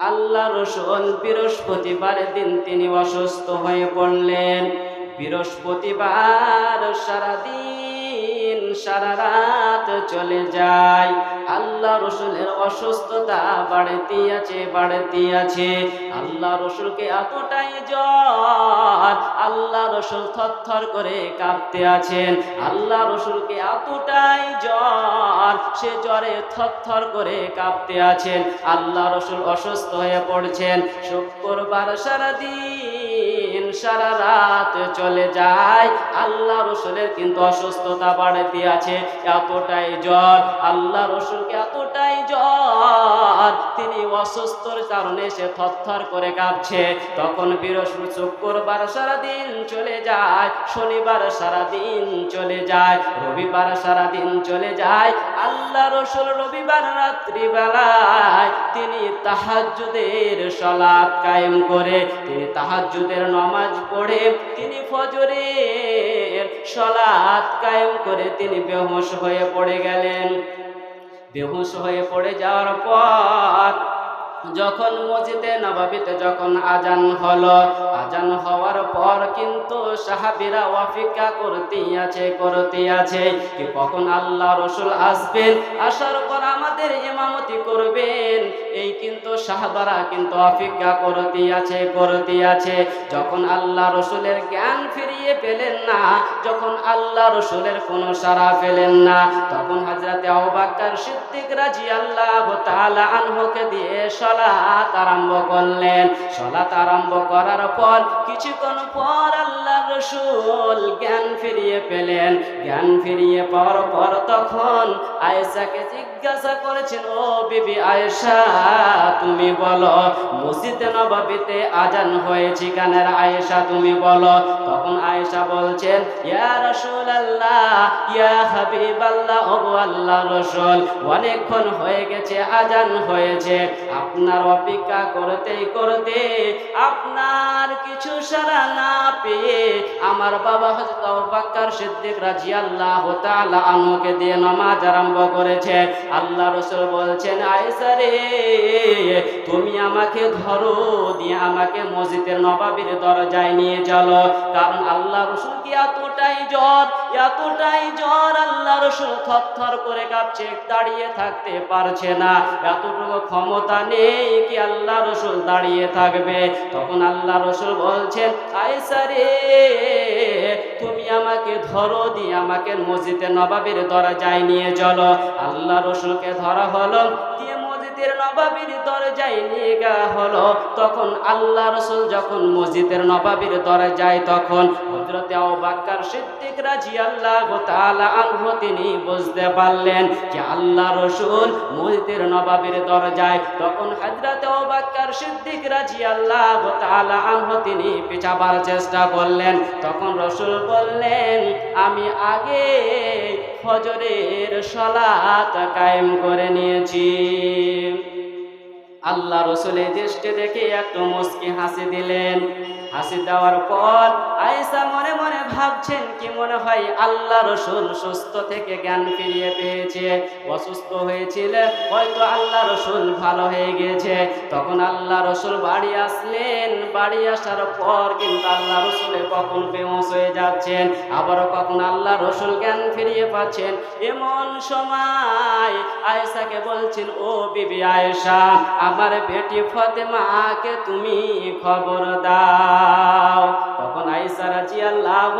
আল্লাহ রসুল বৃহস্পতিবার দিন তিনি অসুস্থ হয়ে পড়লেন। বৃহস্পতিবার সারাদিন, সারা রাত চলে যায়। আল্লাহ রসুলের অসুস্থতা বাড়তি আছে বাড়তি আছে। আল্লাহ রসুলকে এতটাই জ্বর আল্লাহ রসুল থরথর করে কাঁপতে আছেন। আল্লাহ রসুলকে এতটাই জ্বর, সে জ্বরে থরথর করে কাঁপতে আছেন। আল্লাহ রসুল অসুস্থ হয়ে পড়ছেন। শুক্রবার সারাদিন সারা রাত চলে যায়। আল্লাহ রসুলের কিন্তু অসুস্থতা বাড়তে আছে এতটাই জ্বর, আল্লাহ রসুলকে এতটাই জ্বর, তিনি অসুস্থর কারণে সে থরথর করে কাঁপছে। তখন বৃহস্পতি শুক্রবার সারাদিন চলে যায়, শনিবার সারাদিন চলে যায়, রবিবার সারাদিন চলে যায়। আল্লাহ রসুল রবিবার রাত্রিবেলায় তিনি তাহাজ্জুদের সলাৎ কায়েম করে, তিনি তাহাজ্জুদের নমাজ পড়ে তিনি ফজরের সলাৎ কায়েম করে তিনি বেহুশ হয়ে পড়ে গেলেন। বেহুশ হয়ে পড়ে যাওয়ার পর যখন মসজিদে নবাবিতে যখন আজান হলো, আজান হওয়ার পর কিন্তু সাহাবিরা অপেক্ষা করতেই আছে করতেই আছে কি কখন আল্লাহ রসুল আসবেন, আসার পর আমাদের ইমামতি করবেন। এই কিন্তু সাহাবারা কিন্তু অপেক্ষা করতেই আছে করতেই আছে যখন আল্লাহ রসুলের জ্ঞান ফিরিয়ে পেলেন না। যখন আল্লাহ রসুলের কোনো সারা পেলেন না, তখন হাজরাতে অবাক্কার সিদ্দিক রাজি আল্লাহ আনহুকে দিয়ে সলাত আরম্ভ করলেন। সলাত আরম্ভ করার পর কিছুক্ষণ পর আল্লাহ রসুল জ্ঞান ফিরিয়ে পেলেন। জ্ঞান ফিরিয়ে পাওয়ার পর তখন আয়েশাকে জিজ্ঞাসা করেছেন, ও বিবি আয়েশা, তুমি বলো, মসজিদে নবাবিতে আজান হয়েছে গানের আয়েশা, তুমি বলো? তখন আয়েশা বলছেন, ইয়া রাসূলুল্লাহ, ইয়া হাবিবাল্লাহ, ও আল্লাহ রসুল, অনেকক্ষণ হয়ে গেছে, আজান হয়েছে। আপনার অপেক্ষা করতেই করতে আপনার কিছু সারা না পেয়ে আমার বাবা হযরত আবুবকর সিদ্দিক রাদিয়াল্লাহু তাআলা আনহুকে দিয়ে নামাজ আরম্ভ করেছে। আল্লাহ রসুল বলছেন, আয়েশা রে, তুমি আমাকে ধরো, দিয়ে আমাকে মসজিদের নবাবির দরজায় নিয়ে চলো। কারণ আল্লাহ রসুল কি এতটাই জ্বর এতটাই জ্বর আল্লাহ রসুল থরথর করে কাঁপছে, দাঁড়িয়ে থাকতে পারছে না। এতটুকু ক্ষমতা নেই কি আল্লাহ রসুল দাঁড়িয়ে থাকবে। তখন আল্লাহ রসুল বলছেন আয়েশা রে তুমি আমাকে ধরো, দিয়ে আমাকে মসজিদে নবাবির দরজায় নিয়ে চলো। আল্লাহ রসুলকে ধরা হলো, দিয়ে মসজিদের নবাবির দরজায় নিয়ে গা হলো, তখন আল্লাহ রসুল যখন মসজিদের নবাবির দরজায় তখন হজরতে অবাক্কার সিদ্দিক রাজি আল্লাহ তিনি বুঝতে পারলেন যে আল্লাহ রসুল মসজিদের নবাবির দরজায় তখন হজরতে অবাক্কার সিদ্দিক রাজি আল্লাহ তাআলা আনহু তিনি পিছাবার চেষ্টা করলেন। তখন রসুল বললেন, আমি আগে ফজরের সলাত কায়েম করে নিয়েছি। আল্লাহ রসুলের দৃষ্টি দেখে একটু মুস্কি হাসি দিলেন। হাসি দেওয়ার পর আয়েশা মনে মনে ভাবছেন কি মনে হয় আল্লাহ রসুল সুস্থ থেকে জ্ঞান ফিরিয়ে পেয়েছে, অসুস্থ হয়েছিল, হয়তো আল্লাহ রসুল ভালো হয়ে গেছে। তখন আল্লাহ রসুল বাড়ি আসলেন, বাড়ি আসার পর কিন্তু আল্লাহ রসুলে কখন বেমস হয়ে যাচ্ছেন, আবারও কখন আল্লাহ রসুল জ্ঞান ফিরিয়ে পাচ্ছেন। এমন সময় আয়েশাকে বলছেন, ও বিবি আয়েশা আমার বেটি ফতেমাকে তুমি খবর দাও তখন আল্লাহ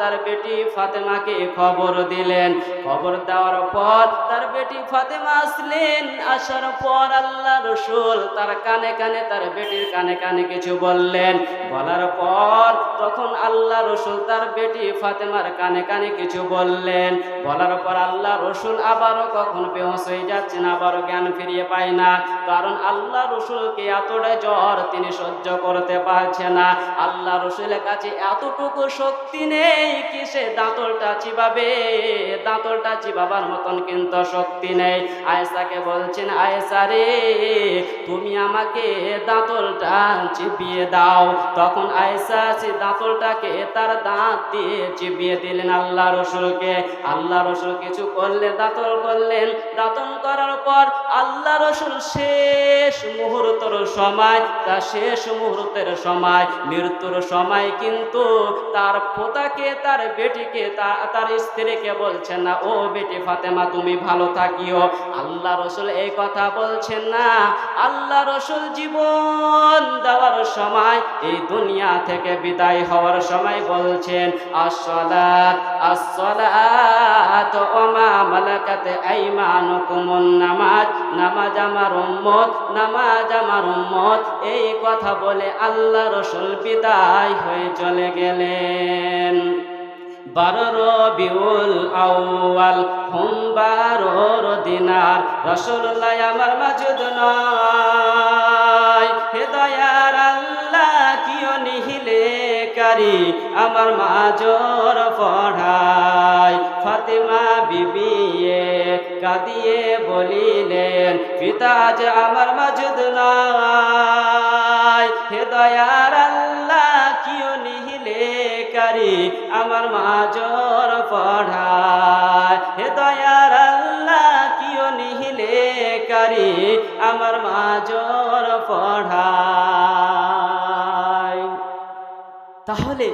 তার বেটি ফাতেমাকে খবর দিলেন। খবর দেওয়ার পর তার বেটি ফাতেমা আসলেন। আসার পর আল্লাহ রসুল তার কানে কানে তার বেটির কানে কানে কিছু বললেন। বলার পর তখন আল্লাহ রসুল তার বেটি ফাতেমার কানে কানে কিছু বললেন। বলার পর আল্লাহ রসুল আবারও কখন বেহস হয়ে যাচ্ছেন আবারও জ্ঞান ফিরিয়ে পায় না। কারণ আল্লাহ রসুলকে এতটা জ্বর তিনি সহ্য করতে পারছে না। আল্লাহ রসুলের কাছে এতটুকু শক্তি নেই কি সে দাঁতলটা চিবাবে? দাঁতলটা চিবাবার মতন কিন্তু শক্তি নেই। আয়েশাকে বলছেন, আয়েশা রে, তুমি আমাকে দাঁতলটা চিবিয়ে দাও। তখন আয়েশা সে দাঁতলটাকে তার দাঁত দিয়ে চিবিয়ে দিলেন আল্লাহ রসুলকে। আল্লাহ রসুল কিছু করলে, দাঁতল করলেন। দাঁতন করার পর আল্লাহ রসুল শেষ মুহূর্ত সময়, তার শেষ মুহূর্তের সময় মৃত্যুর সময় কিন্তু তার পোতাকে, তার বেটিকে তার স্ত্রীকে বলছেন না, ও বেটি ফাতেমা, তুমি ভালো থাকিও। আল্লাহ রসুল এই কথা বলছেন না। আল্লাহ রসুল জীবন দেওয়ার সময়, এই দুনিয়া থেকে বিদায় হওয়ার সময় বলছেন নামাজ নামাজ আমার উম্মত, নামাজ আমার উম্মত। এই কথা বলে আল্লাহ রসুল বিদায় হয়ে চলে গেলেন। বারো রবিউল আউয়াল, হুম দিনার। রসুল্লাহ আমার মাঝুদ নয়। হেদয়ার আল্লাহ কিয় নিহিলে কারি আমার মাজর পড়াই ফাতেমা বিবিয়ে কাঁদিয়ে বলিলেন, পিতা যে আমার মাঝুদ নয়। হেদয়ার আমার মাজর পড়ায়। হে দয়ার আল্লাহ, কিয় নিহিলে কারি আমার মাজর পড়ায়। তাহলে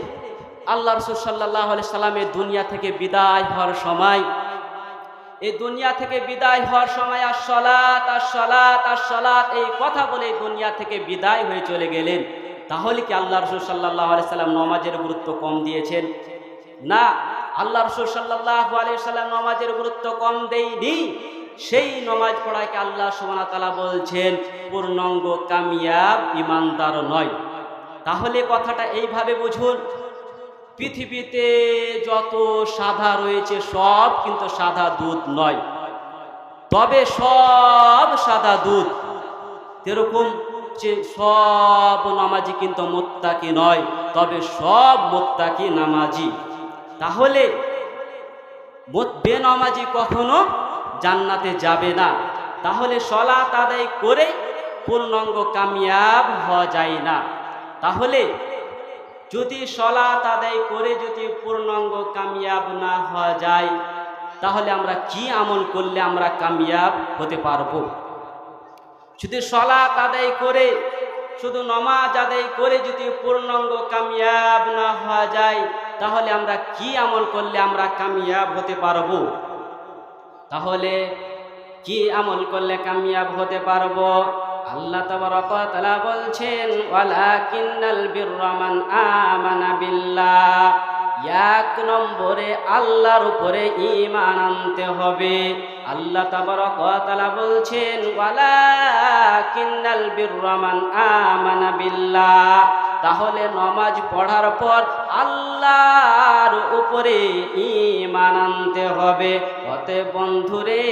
আল্লাহ রসুল সাল্লাহ সাল্লামের দুনিয়া থেকে বিদায় হওয়ার সময়, এই দুনিয়া থেকে বিদায় হওয়ার সময় আর সলাত আর সলাত আর সলাত এই কথা বলে দুনিয়া থেকে বিদায় হয়ে চলে গেলেন। তাহলে কি আল্লাহ রসুল সাল্লাহ সাল্লাম নমাজের গুরুত্ব কম দিয়েছেন? না, আল্লাহ রসুল সাল্লাহ সাল্লাম নমাজের গুরুত্ব কম দেয়নি। সেই নমাজ পড়াকে আল্লাহ সুবানা তালা বলছেন, পূর্ণাঙ্গ কামিয়াব ইমানদার নয়। তাহলে কথাটা এইভাবে বুঝুন, পৃথিবীতে যত সাদা রয়েছে সব কিন্তু সাদা দুধ নয়। তবে সব সাদা দুধ। এরকম যে সব নামাজি কিন্তু মোত্তাকি নয়, তবে সব মোত্তাকি নামাজি। তাহলে বেনামাজি কখনো জান্নাতে যাবে না। তাহলে সলাত আদায় করে পূর্ণাঙ্গ কামিয়াব হওয়া যায় না। তাহলে যদি সলাত আদায় করে যদি পূর্ণাঙ্গ কামিয়াব না হওয়া যায়, তাহলে আমরা কি আমল করলে আমরা কামিয়াব হতে পারব? শুধু সলাত আদায় করে, শুধু নমাজ আদায় করে যদি পূর্ণাঙ্গ কামিয়াব না হওয়া যায়, তাহলে আমরা কি আমল করলে আমরা কামিয়াব হতে পারব? তাহলে কি আমল করলে কামিয়াব হতে পারব? আল্লাহ তাআলা বলছেন আমানা বিল্লাহ। এক নম্বরে আল্লাহর উপরে ইমান আনতে হবে। আল্লাহ তাআলা বলছেন ওয়ালা কিন্নাল বিরমান আমানা বিল্লাহ। তাহলে নমাজ পড়ার পর আল্লাহর উপরে ঈমান আনতে হবে। অতএব বন্ধুরে,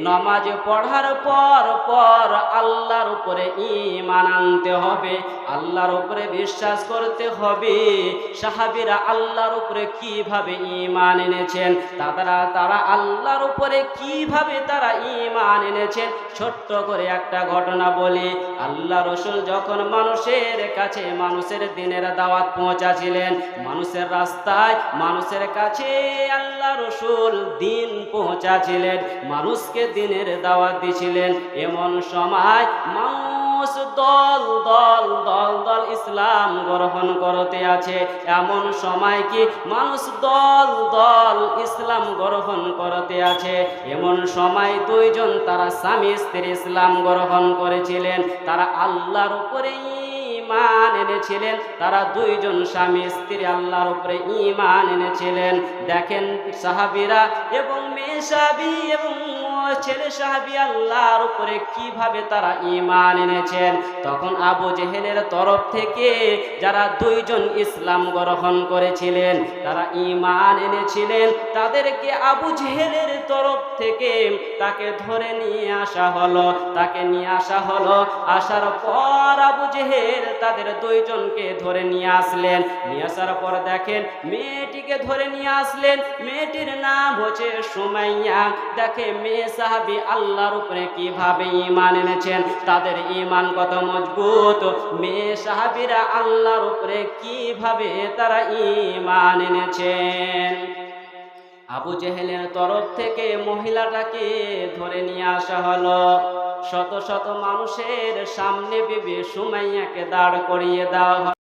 নমাজ পড়ার পর পর আল্লাহর উপরে ঈমান আনতে হবে। আল্লাহর উপরে বিশ্বাস করতে হবে সাহাবীরা আল্লাহর উপরে কীভাবে ঈমান এনেছেন, তারা তারা আল্লাহর উপরে কীভাবে তারা ঈমান এনেছেন। ছোট্ট করে একটা ঘটনা বলি। আল্লাহ রসুল যখন মানুষের কাছে মানুষের দিনের দাওয়াত পৌঁছাছিলেন, মানুষের রাস্তায় মানুষের কাছে আল্লাহ রসুল দিন পৌঁছাছিলেন, মানুষকে দিনের দাওয়াত দিছিলেন। এমন সময় মানুষ দল দল দল দল ইসলাম গ্রহণ করতে আছে। এমন সময় কি মানুষ দল দল ইসলাম গ্রহণ করতে আছে? এমন সময় দুইজন তারা স্বামী স্ত্রী ইসলাম গ্রহণ করেছিলেন। তারা আল্লাহর উপরে ঈমান এনেছিলেন, তারা দুইজন স্বামী স্ত্রী আল্লাহর উপরে ঈমান এনেছিলেন। দেখেন সাহাবিরা এবং মেয়ে সাহাবী এবং ছেলে সাহাবী আল্লাহর উপরে কীভাবে তারা ঈমান এনেছেন। তখন আবু জেহেলের তরফ থেকে যারা দুইজন ইসলাম গ্রহণ করেছিলেন, তারা ঈমান এনেছিলেন। তাদেরকে আবু জেহেলের তরফ থেকে তাকে ধরে নিয়ে আসা হলো, তাকে নিয়ে আসা হলো। আসার পর আবু জেহেল তাদের দুইজনকে ধরে নিয়ে আসলেন। নিয়ে আসার পর দেখেন, মেয়েটিকে ধরে নিয়ে আসলেন। মেয়েটির নাম হচ্ছে সুমাইয়া। দেখে মেয়ে সাহাবি আল্লাহর উপরে কীভাবে ইমান এনেছেন, তাদের ইমান কত মজবুত? মেয়ে সাহাবিরা আল্লাহর উপরে কীভাবে তারা ইমান এনেছেন? আবু জেহেলের তরফ থেকে মহিলাটাকে ধরে নিয়ে আসা হলো। শত শত মানুষের সামনে বিবি সুমাইয়াকে দাঁড় করিয়ে দেওয়া